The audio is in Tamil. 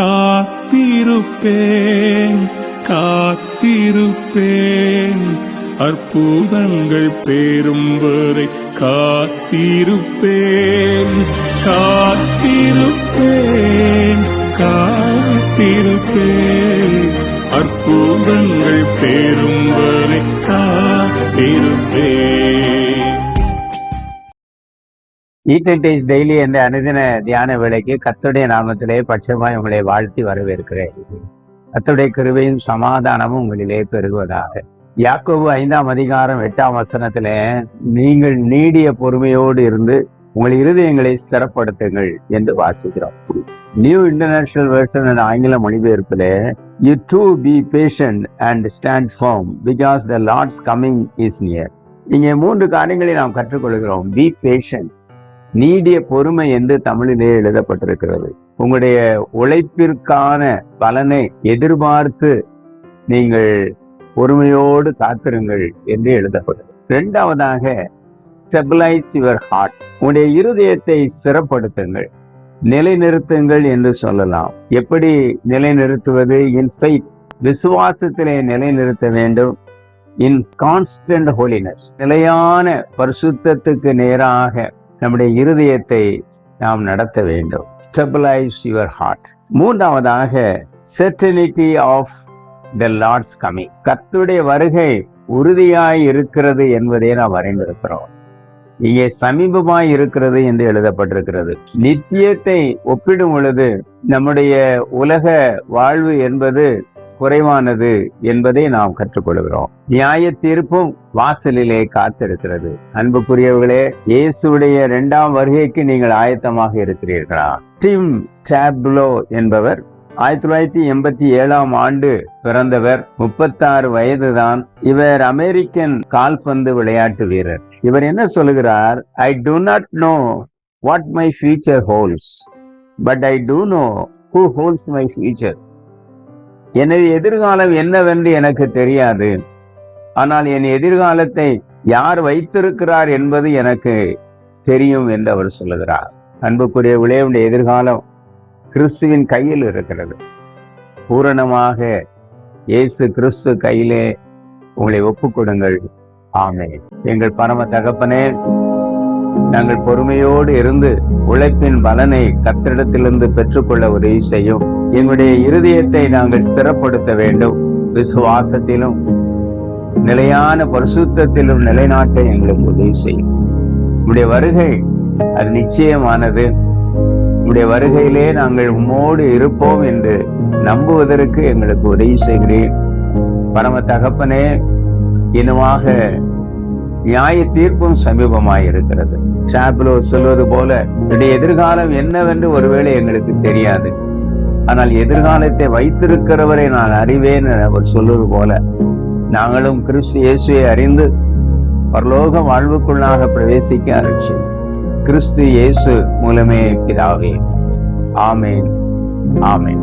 காத்திருப்பேன் காத்திருப்பேன். அற்புதங்கள் பேரும் வரை காத்திருப்பேன் காத்திருப்பேன் காத்திருப்பேன். அற்புதங்கள் பேரும் வரை காத்திருப்பேன். ஈட்டன் டேஸ் டெய்லி என்ற அனுதின தியான வேலைக்கு கத்துடைய நாமத்திலே பட்சமாய் உங்களை வாழ்த்தி வரவேற்கிறேன். கத்துடைய கிருவையும் சமாதானமும் உங்களிலே பெருகுவதாக யாக்கோபு ஐந்தாம் அதிகாரம் எட்டாம் வசனத்திலே நீங்கள் நீடிய பொறுமையோடு இருந்து உங்கள் இருதயங்களை ஸ்திரப்படுத்துங்கள் என்று வாசிக்கிறோம். நியூ இன்டர்நேஷனல் வேர்ஷன் என்ற ஆங்கில மொழிபெயர்ப்பிலே you too be patient and stand firm because the lord's coming is near இங்கே மூன்று காரியங்களை நாம் கற்றுக்கொள்கிறோம். பி பேஷண்ட் நீடிய பொறுமை என்று தமிழிலே எழுதப்பட்டிருக்கிறது. உங்களுடைய உழைப்பிற்கான பலனை எதிர்பார்த்து நீங்கள் பொறுமையோடு காத்திருங்கள் என்று எழுதப்பட்டது. இரண்டாவதாக ஸ்டெபிளைஸ் யுவர் ஹார்ட் உங்களுடைய இருதயத்தை ஸ்திரப்படுத்துங்கள் நிலைநிறுத்துங்கள் என்று சொல்லலாம். எப்படி நிலைநிறுத்துவது? இன் ஃபைட் விசுவாசத்திலே நிலைநிறுத்த வேண்டும். இன் கான்ஸ்டன்ட் ஹோலினஸ் நிலையான பரிசுத்தத்துக்கு நேராக நம்முடைய இருதயத்தை நாம் நடத்த வேண்டும். ஸ்டெபிளைஸ் யுவர் ஹார்ட் மூன்றாவதாக certainty of the lord's coming கத்துடைய வருகை உறுதியாய் இருக்கிறது என்பதை நாம் வரைந்திருக்கிறோம் இங்கே சமீபமாய் இருக்கிறது என்று எழுதப்பட்டிருக்கிறது. நித்தியத்தை ஒப்பிடும் பொழுது நம்முடைய உலக வாழ்வு என்பது குறைவானது என்பதை நாம் கற்றுக்கொள்கிறோம். நியாய தீர்ப்பும் வாசலிலே காத்திருக்கிறது. அன்புக்குரியவர்களே இயேசுடைய இரண்டாம் வருகைக்கு நீங்கள் ஆயத்தமாக இருக்கிறீர்களா? டிம் டேப்லோ என்பவர் ஆயிரத்தி தொள்ளாயிரத்தி எண்பத்தி ஏழாம் ஆண்டு பிறந்தவர். முப்பத்தாறு வயதுதான் இவர் அமெரிக்கன் கால்பந்து விளையாட்டு வீரர். இவர் என்ன சொல்லுகிறார் I do not know what my future holds but I do know who holds my future எனது எதிர்காலம் என்னவென்று எனக்கு தெரியாது. ஆனால் என் எதிர்காலத்தை யார் வைத்திருக்கிறார் என்பது எனக்கு தெரியும் என்று அவர் சொல்லுகிறார். அன்புக்குரிய விளைவுடைய எதிர்காலம் கிறிஸ்துவின் கையில் இருக்கிறது. பூரணமாக இயேசு கிறிஸ்து கையிலே உங்களை ஒப்புக்கொடுங்கள் ஆமே எங்கள் பரம தகப்பனே நாங்கள் பொறுமையோடு இருந்து உழைப்பின் பலனை கத்திரிடத்திலிருந்து பெற்றுக்கொள்ள உதவி செய்யும். எங்களுடைய இருதயத்தை நாங்கள் ஸ்திரப்படுத்த வேண்டும். விசுவாசத்திலும் நிலையான பரிசுத்தத்திலும் நிலைநாட்ட எங்களுக்கு உதவி செய்யும். உடைய வருகை அது நிச்சயமானது. உடைய வருகையிலே நாங்கள் உம்மோடு இருப்போம் என்று நம்புவதற்கு எங்களுக்கு உதவி செய்கிறேன் பரம தகப்பனே இனமாக நியாய தீர்ப்பும் சமீபமாய் இருக்கிறது. சாப்பிளோ சொல்வது போல என்னுடைய எதிர்காலம் என்னவென்று ஒருவேளை எங்களுக்கு தெரியாது. ஆனால் எதிர்காலத்தை வைத்திருக்கிறவரை நான் அறிவேன் என அவர் சொல்வது போல நாங்களும் கிறிஸ்து இயேசுவை அறிந்து பரலோக வாழ்வுக்குள்ளாக பிரவேசிக்க அருட்சி கிறிஸ்து இயேசு மூலமே பிதாவே. ஆமேன். ஆமேன்.